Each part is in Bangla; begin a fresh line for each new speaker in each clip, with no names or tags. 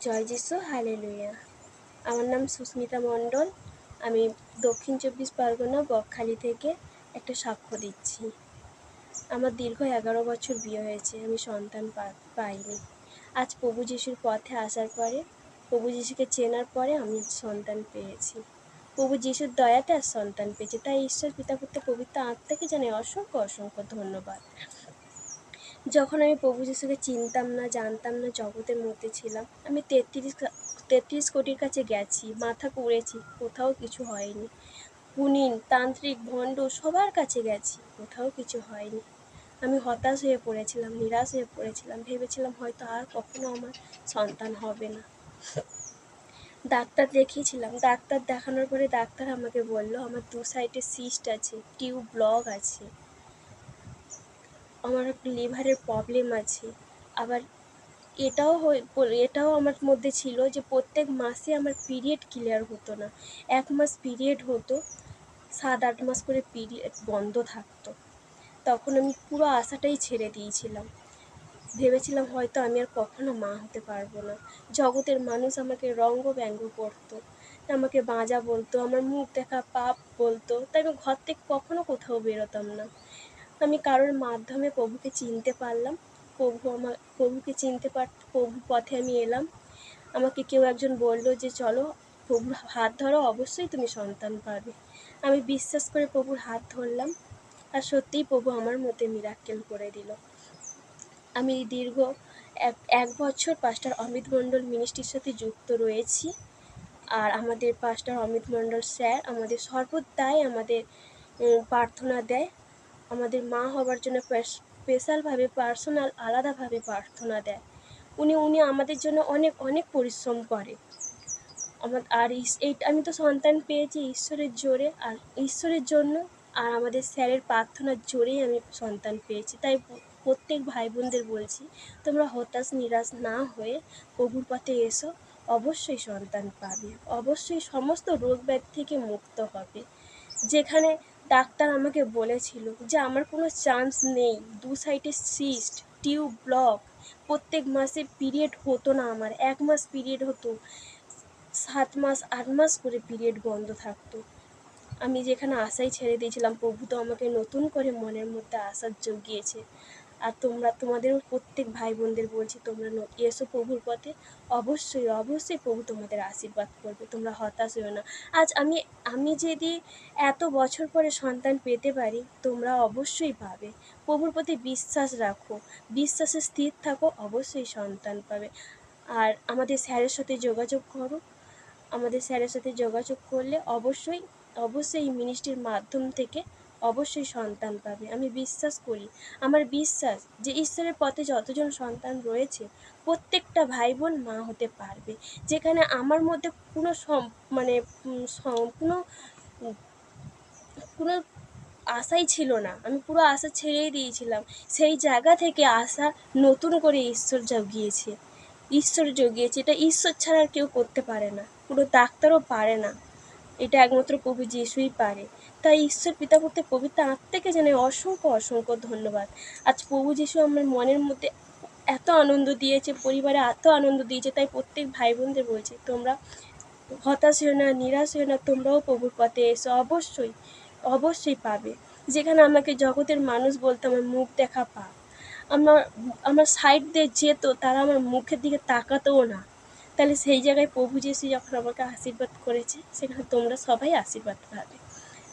জয় যিশু হালেলুয়া। আমার নাম সুস্মিতা মণ্ডল। আমি দক্ষিণ চব্বিশ পরগনা বকখালি থেকে একটা সাক্ষ্য দিচ্ছি। আমার দীর্ঘ এগারো বছর বিয়ে হয়েছে, আমি সন্তান পাইনি। আজ প্রভু যিশুর পথে আসার পরে, প্রভু যিশুকে চেনার পরে আমি সন্তান পেয়েছি। প্রভু যিশুর দয়াতে আর সন্তান পেয়েছি, তাই ঈশ্বর পিতা পুত্র পবিত্র আত্মাকে জানাই অসংখ্য অসংখ্য ধন্যবাদ। যখন আমি প্রভু যিশুকে চিনতাম না, জানতাম না জগতের মধ্যে ছিলাম, আমি তেত্রিশ তেত্রিশ কোটির কাছে গেছি, মাথা কুড়েছি কোথাও কিছু হয়নি। পুনিন তান্ত্রিক, ভণ্ড সবার কাছে গেছি, কোথাও কিছু হয়নি। আমি হতাশ হয়ে পড়েছিলাম, নিরাশ হয়ে পড়েছিলাম, ভেবেছিলাম হয়তো আর কখনো আমার সন্তান হবে না। ডাক্তার দেখিয়েছিলাম, ডাক্তার দেখানোর পরে ডাক্তার আমাকে বলল, আমার দু সাইডে সিস্ট আছে টিউব ব্লক আছে। আমার লিভারের প্রবলেম আছে। আবার এটাও হয়ে এটাও আমার মধ্যে ছিল যে প্রত্যেক মাসে আমার পিরিয়ড ক্লিয়ার হতো না। এক মাস পিরিয়ড হতো, সাত আট মাস করে পিরিয়ড বন্ধ থাকতো। তখন আমি পুরো আশাটাই ছেড়ে দিয়েছিলাম। ভেবেছিলাম হয়তো আমি আর কখনো মা হতে পারব না। জগতের মানুষ আমাকে রঙ্গ ব্যঙ্গ করতো, আমাকে বাঁজা বলতো, আমার মুখ দেখা পাপ বলতো। তাই আমি ঘর থেকে কখনো কোথাও বেরোতাম না। আমি কারোর মাধ্যমে প্রভুকে চিনতে পারলাম। প্রভু আমার, প্রভুকে চিনতে পার, প্রভুর পথে আমি এলাম। আমাকে কেউ একজন বলল যে, চলো প্রভুর হাত ধরো, অবশ্যই তুমি সন্তান পাবে। আমি বিশ্বাস করে প্রভুর হাত ধরলাম আর সত্যিই প্রভু আমার মতে মিরাক্কেল করে দিল। আমি দীর্ঘ এক এক বছর পাস্টার অমিত মণ্ডল মিনিস্ট্রির সাথে যুক্ত রয়েছি আর আমাদের পাস্টার অমিত মণ্ডল স্যার আমাদের সর্বদাই আমাদের প্রার্থনা দেয়। আমাদের মা হবার জন্য স্পেশালভাবে, পার্সোনাল, আলাদাভাবে প্রার্থনা দেয়। উনি উনি আমাদের জন্য অনেক অনেক পরিশ্রম করে। আমার, আর এই, আমি তো সন্তান পেয়েছি ঈশ্বরের জোরে, আর ঈশ্বরের জন্য, আর আমাদের স্যারের প্রার্থনার জোরেই আমি সন্তান পেয়েছি। তাই প্রত্যেক ভাই বোনদের বলছি, তোমরা হতাশ, নিরাশ না হয়ে প্রভুর পথে এসো। অবশ্যই সন্তান পাবে। অবশ্যই সমস্ত রোগ ব্যাধ থেকে মুক্ত হবে। যেখানে ডাক্তার আমাকে বলেছিল যে আমার কোনো চান্স নেই দু সাইডে সিস্ট টিউব ব্লক। প্রত্যেক মাসে পিরিয়ড হতো না আমার, এক মাস পিরিয়ড হতো, সাত মাস, আট মাস করে পিরিয়ড বন্ধ থাকতো। আমি যেখানে আশাই ছেড়ে দিয়েছিলাম, প্রভু তো আমাকে নতুন করে মনের মধ্যে আশা জগিয়েছে আর তোমরা তোমাদের প্রত্যেক ভাই বোনদের বলছি, তোমরা এসো প্রভুর পথে। অবশ্যই অবশ্যই প্রভু তোমাদের আশীর্বাদ করবে। তোমরা হতাশ হও না। আজ আমি আমি যদি এত বছর পরে সন্তান পেতে পারি, তোমরা অবশ্যই পাবে। প্রভুর প্রতি বিশ্বাস রাখো। বিশ্বাসে স্থির থাকো, অবশ্যই সন্তান পাবে। আর আমাদের স্যারের সাথে যোগাযোগ করো। আমাদের স্যারের সাথে যোগাযোগ করলে অবশ্যই অবশ্যই এই মিনিস্ট্রির মাধ্যম থেকে অবশ্যই সন্তান পাবে। আমি বিশ্বাস করি। আমার বিশ্বাস যে ঈশ্বরের পথে যতজন সন্তান রয়েছে, প্রত্যেকটা ভাই বোন মা হতে পারবে। যেখানে আমার মধ্যে কোনো সম- মানে কোনো কোনো আশাই ছিল না। আমি পুরো আশা ছেড়েই দিয়েছিলাম। সেই জায়গা থেকে আশা নতুন করে ঈশ্বর জগিয়েছে। ঈশ্বর জগিয়েছে। এটা ঈশ্বর ছাড়া কেউ করতে পারে না। কোনো ডাক্তারও পারে না। এটা একমাত্র প্রভু যিশুই পারে। তাই ঈশ্বর পিতা পুত্র পবিত্র আত্মাকে জানাই অসংখ্য অসংখ্য ধন্যবাদ। আজ প্রভু যিশু আমার মনের মধ্যে এত আনন্দ দিয়েছে, পরিবারে এত আনন্দ দিয়েছে, তাই প্রত্যেক ভাই বোনদের বলছি, তোমরা হতাশ হও না, নিরাশ হও না, তোমরাও প্রভুর পথে এসো, অবশ্যই অবশ্যই পাবে। যেখানে আমাকে জগতের মানুষ বলতো আমার মুখ দেখা পা আমার আমার সাইড দিয়ে যেত, তারা আমার মুখের দিকে তাকাতেও না। তাহলে সেই জায়গায় প্রভু যিশু যখন আমাকে আশীর্বাদ করেছে, সেখানে তোমরা সবাই আশীর্বাদ পাবে।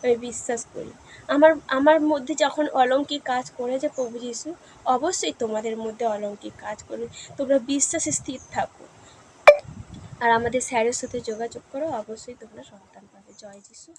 আমি বিশ্বাস করি। আমার আমার মধ্যে যখন অলঙ্কিক কাজ করেছে প্রভু যিশু, অবশ্যই তোমাদের মধ্যে অলঙ্কিক কাজ করবে। তোমরা বিশ্বাসে স্থির থাকো। আর আমাদের স্যারের সাথে যোগাযোগ করো, অবশ্যই তোমরা সন্তান পাবে। জয় যিশু